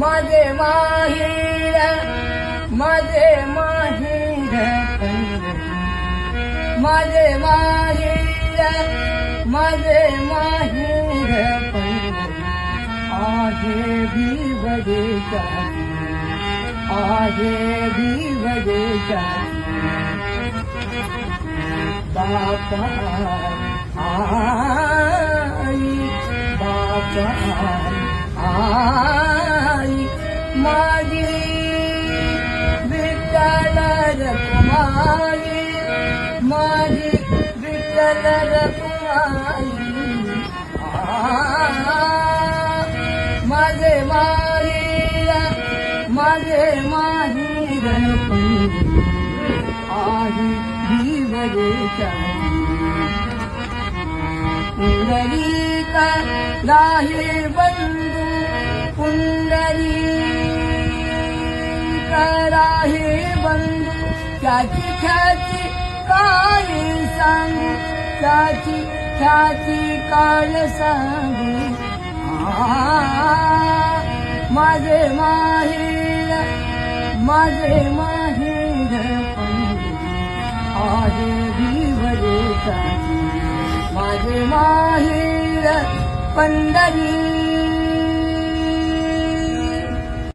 माझे माहेर मज़े माहेर मज़े माहेर माझे माहेर आहे भी बडे आहे भी बडे बापा आई बापा आई। कलर तुम्हारी माझे मारिया माझे माही गणपती आही जीवरेच्या पुंडरीका दाहे बंधू पुंडरीका दाहे बंधू त्याची ख्याची काय ख्याति ख्याति कालसङ्गी मधे ी छा काल सी मा पण्डरी माहिर पन्दरी